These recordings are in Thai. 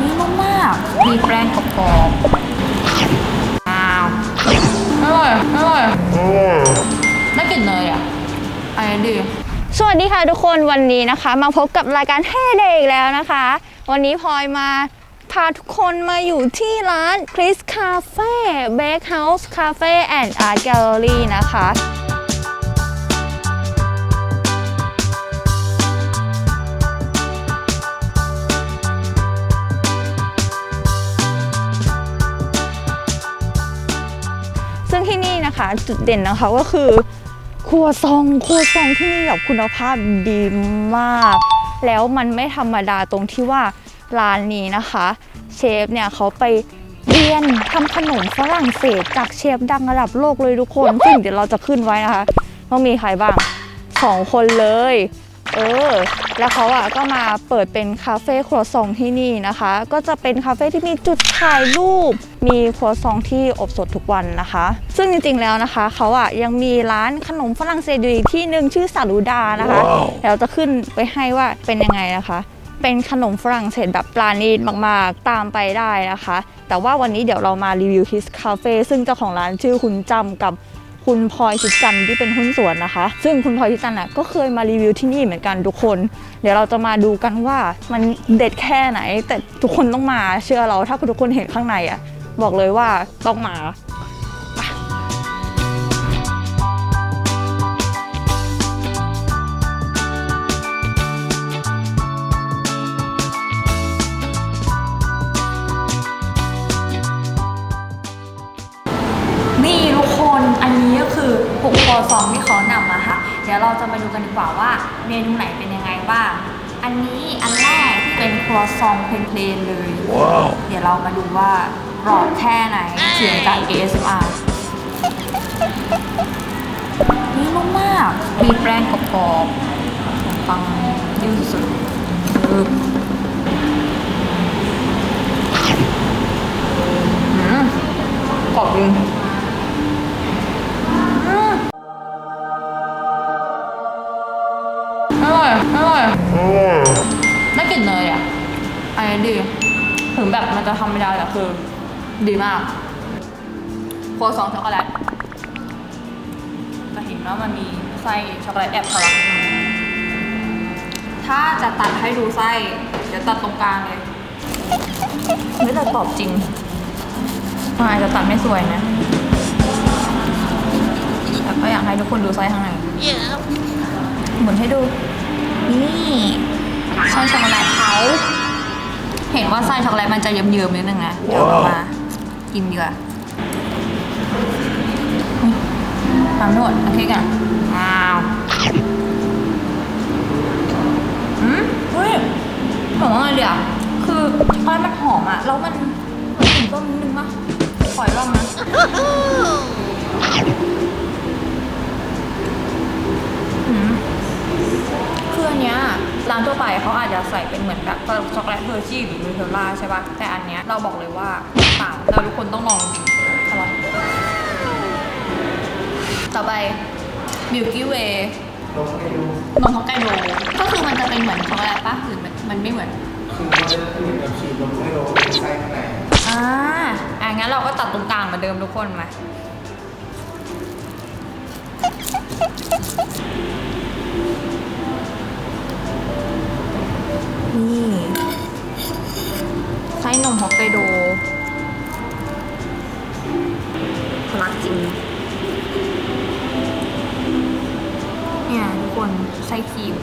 นี่นุ่มมาก มีแป้งกรอบๆอ้าวอร่อยอร่อยได้กลิ่นเนยอะอันนี้ดี สวัสดีค่ะทุกคนวันนี้นะคะ มาพบกับรายการเฮ้เดย์อีกแล้วนะคะ วันนี้พลอยมาพาทุกคนมาอยู่ที่ร้าน Chris Cafe Bake House Cafe and Art Gallery นะคะ ซึ่งที่นี่นะคะ จุดเด่นนะคะก็คือครัวซองครัวซองที่นี่แบบคุณภาพดีมาก แล้วมันไม่ธรรมดาตรงที่ว่าร้านนี้นะคะ เชฟเนี่ยเขาไปเรียนทำขนมฝรั่งเศสจากเชฟดังระดับโลกเลยทุกคน ซึ่งเดี๋ยวเราจะขึ้นไว้นะคะว่ามีใครบ้างสองคนเลย เออ แล้วเขาอะก็มาเปิดเป็นคาเฟ่ครัวซองที่นี่นะคะ ก็จะเป็นคาเฟ่ที่มีจุดถ่ายรูป มีครัวซองที่อบสดทุกวันนะคะ ซึ่งจริงๆแล้วนะคะ เขาอะยังมีร้านขนมฝรั่งเศสอยู่อีกที่หนึ่งชื่อสาลูดานะคะเดี๋ยวเราจะขึ้นไปให้ว่าเป็นยังไงนะคะเป็นขนมฝรั่งเศสแบบปราณีตมากๆ ตามไปได้นะคะ แต่ว่าวันนี้เดี๋ยวเรามารีวิว His Cafe ซึ่งเจ้าของร้านชื่อคุณจำกับ คุณพลอยชิดจันที่เป็นหุ้นส่วนนะคะ ซึ่งคุณพลอยชิดจันน่ะก็เคยมารีวิวที่นี่เหมือนกันทุกคน เดี๋ยวเราจะมาดูกันว่ามันเด็ดแค่ไหน แต่ทุกคนต้องมาเชื่อเราถ้าทุกคนเห็นข้างในอะบอกเลยว่าต้องมา คือปุกคอซองที่เขานำมาค่ะ เดี๋ยวเราจะมาดูกันดีกว่าว่าเมนูไหนเป็นยังไงบ้าง อันนี้อันแรกที่เป็นครัวซองเพลนๆเลยเดี๋ยวเรามาดูว่ากรอบแค่ไหนเสียงจาก ASMR นี่นุ่มมาก มีแป้งกรอบๆขนมปังยืดสุดคืออืมกรอบจริง อร่อยอร่อยได้กลิ่นเนยอะอันนี้ดี ถึงแบบมันจะธรรมดาแต่คือ ดีมากโครัวซองช็อกโกแลตจะเห็นว่ามันมีไส้ช็อกโกแลตแอบทะลักถ้าจะตัดให้ดูไส้ เดี๋ยวตัดตรงกลางเลยไม่แต่ตอบจริงอาจจะตัดไม่สวยนะ แต่ก็อยากให้ทุกคนดูไส้ข้างในหมุนให้ดู นี่ไส้ช็อกโกแลตเขาเห็นว่าไส้ช็อกโกแลตมันจะเยิ้มๆนิดนึงนะเดี๋ยวเรามากินดีกว่าตามนวดโอเคกันว้าวอืมเฮ้ยหอมมากเลยอะคือช็อกโกแลตมันหอมอะ แล้วมันเหมือนกลิ่นส้มนิดนึงป่ะขออีกรอบนะ อืม คืออันเนี้ยร้านทั่วไป เขาอาจจะใส่เป็นเหมือนแบบช็อกโกแลตเฮอร์ชี่หรือนูเทลล่าใช่ปะแต่อันเนี้ยเราบอกเลยว่าต่างเราทุกคนต้องลองจริงอร่อยต่อไปมิลกี้เวย์นมฮอกไกโดก็คือมันจะเป็นเหมือนช็อกโกแลตปะหรือมันมันไม่เหมือนคือมันจะเหมือนกับฉีดลมให้โดนไส้ข้างในอ่าอะงั้นเราก็ตัดตรงกลางเหมือนเดิมทุกคนมา นี่ไส้นมฮอกไกโดทะลักจริง เนี่ยทุกคนไส้ครีม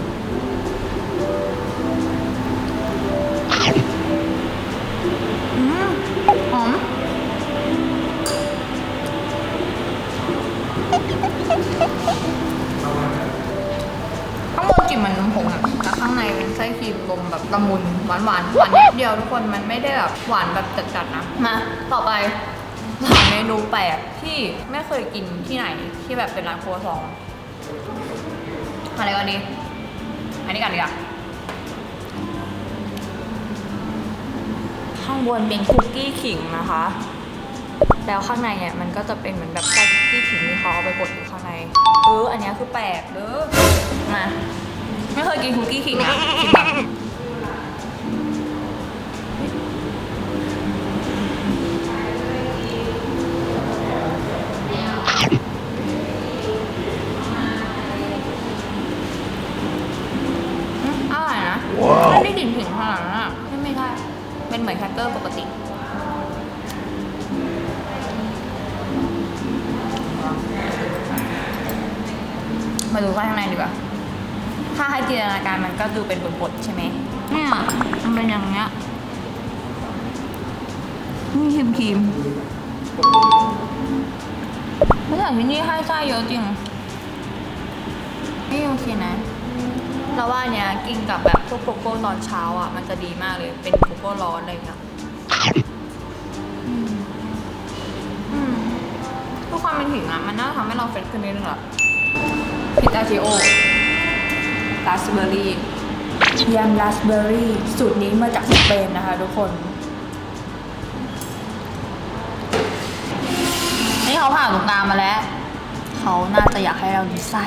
คนมันไม่ได้แบบหวานแบบจัดๆนะ มาต่อไปหาเมนูแปลกที่ไม่เคยกินที่ไหนที่แบบเป็นร้านครัวซองอะไรก่อนดีอันนี้กันดีกว่าข้างบนเป็นคุกกี้ขิงนะคะ แล้วข้างในเนี่ยมันก็จะเป็นเหมือนแบบไส้คุกกี้ขิงที่เขาเอาไปบดอยู่ข้างใน เออ อันเนี้ยคือแปลกเด้อ มา ไม่เคยกินคุกกี้ขิงอะกินแบบ ไม่ได้ดิ่นถึงขนาดนั้นอะไม่ไม่ได้เป็นเหมือนแครกเกอร์ปกติมาดูข้างในดีกว่า ถ้าให้จินตนาการมันก็ดูเป็นบทๆใช่ไหมเนี่ยมันเป็นอย่างเงี้ยนี่ครีมครีมไม่ใช่ที่นี่ให้ไส้เยอะจริง นี่โอเคนะ เราว่าเนี้ยกินกับแบบพวกโกโก้ตอนเช้าอะ มันจะดีมากเลย เป็นโกโก้ร้อนอะไรอย่างเงี้ยอืมอืมทุกความเป็นหิงอะ มันน่าทำให้เราเฟรชขึ้นนิดนึงอะพิตาชิโอราสเบอร์รี่ยำราสเบอร์รี่สูตรนี้มาจากสเปนนะคะทุกคนนี่เขาผ่าตรงกลางมาแล้ว เขาน่าจะอยากให้เราดูไส้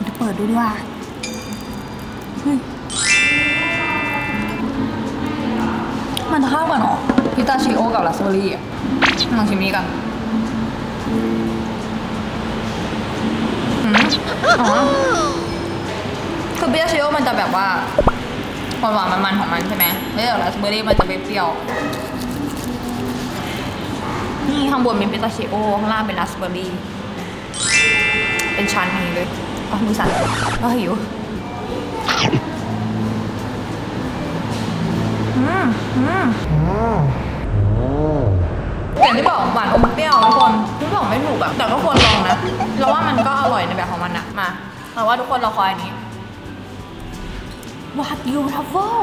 เดี๋ยวเปิดดูดีกว่า มันเข้ากันเหรอพิตาชิโอกับราสเบอร์รี่อะลองชิมนี้กันอือ๋อคือพิตาชิโอมันจะแบบว่าหวานๆมันๆของมันใช่ไหมแล้วแต่ราสเบอร์รี่มันจะเปรี้ยวนี่ข้างบนเป็นพิตาชิโอข้างล่างเป็นราสเบอร์รี่ เป็นชั้นอย่างนี้เลยอ๋อมือสั่นก็หิว อย่างที่บอกหวานอมเปรี้ยวทุกคนที่บอกไม่ถูกอะแต่ก็ควรลองนะเราว่ามันก็อร่อยในแบบของมันอะมาเราว่าทุกคนราคอยอันนี้วากิวทัฟเฟิล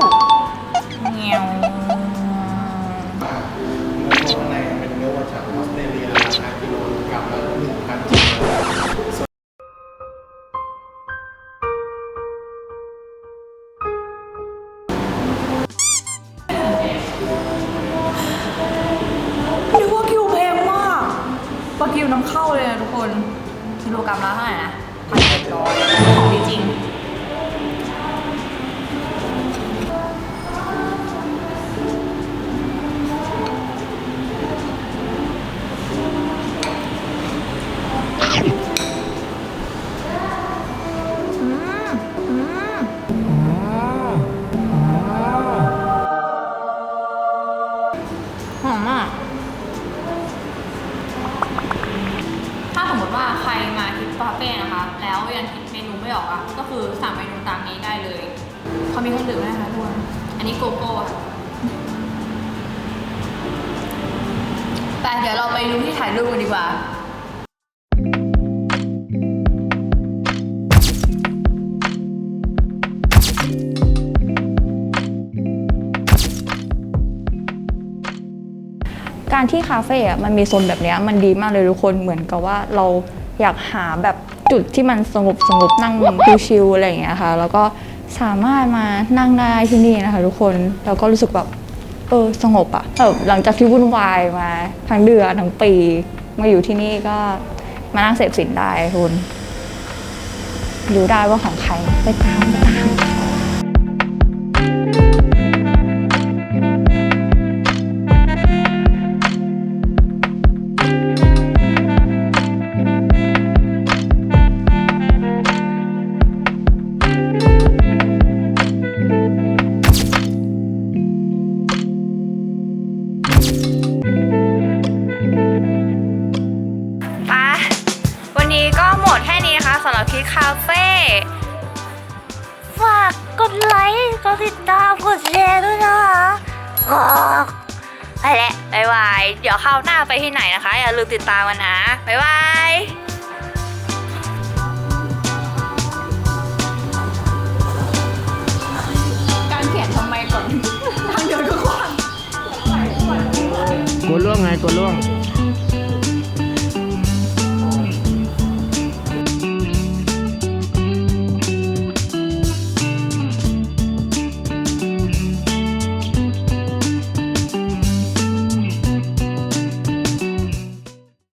เงี้ยว เนื้อข้างในเป็นเนื้อวัวจากออสเตร ละเท่าไหร่นะพันเจ็ดร้อยของจริง เดี๋ยวเราไปดูที่ถ่ายรูปกันดีกว่า การที่คาเฟ่อะมันมีโซนแบบเนี้ยมันดีมากเลยทุกคนเหมือนกับว่าเราอยากหาแบบจุดที่มันสงบสงบนั่งชิลๆอะไรอย่างเงี้ยค่ะ แล้วก็สามารถมานั่งได้ที่นี่นะคะ ทุกคนแล้วก็รู้สึกแบบ เออสงบอะแบบหลังจากที่วุ่นวายมาทั้งเดือนทั้งปีมาอยู่ที่นี่ก็มานั่งเสพสินได้ทุกคนรู้ได้ว่าของใครไปตามไปตาม ไปแล้วบ๊ายบาย เดี๋ยวคราวหน้าไปที่ไหนนะคะ อย่าลืมติดตามกันนะบ๊ายบายการเขียนทำไมก่อนทางเดินก็กว้างกลัวล่วงไงกลัวล่วง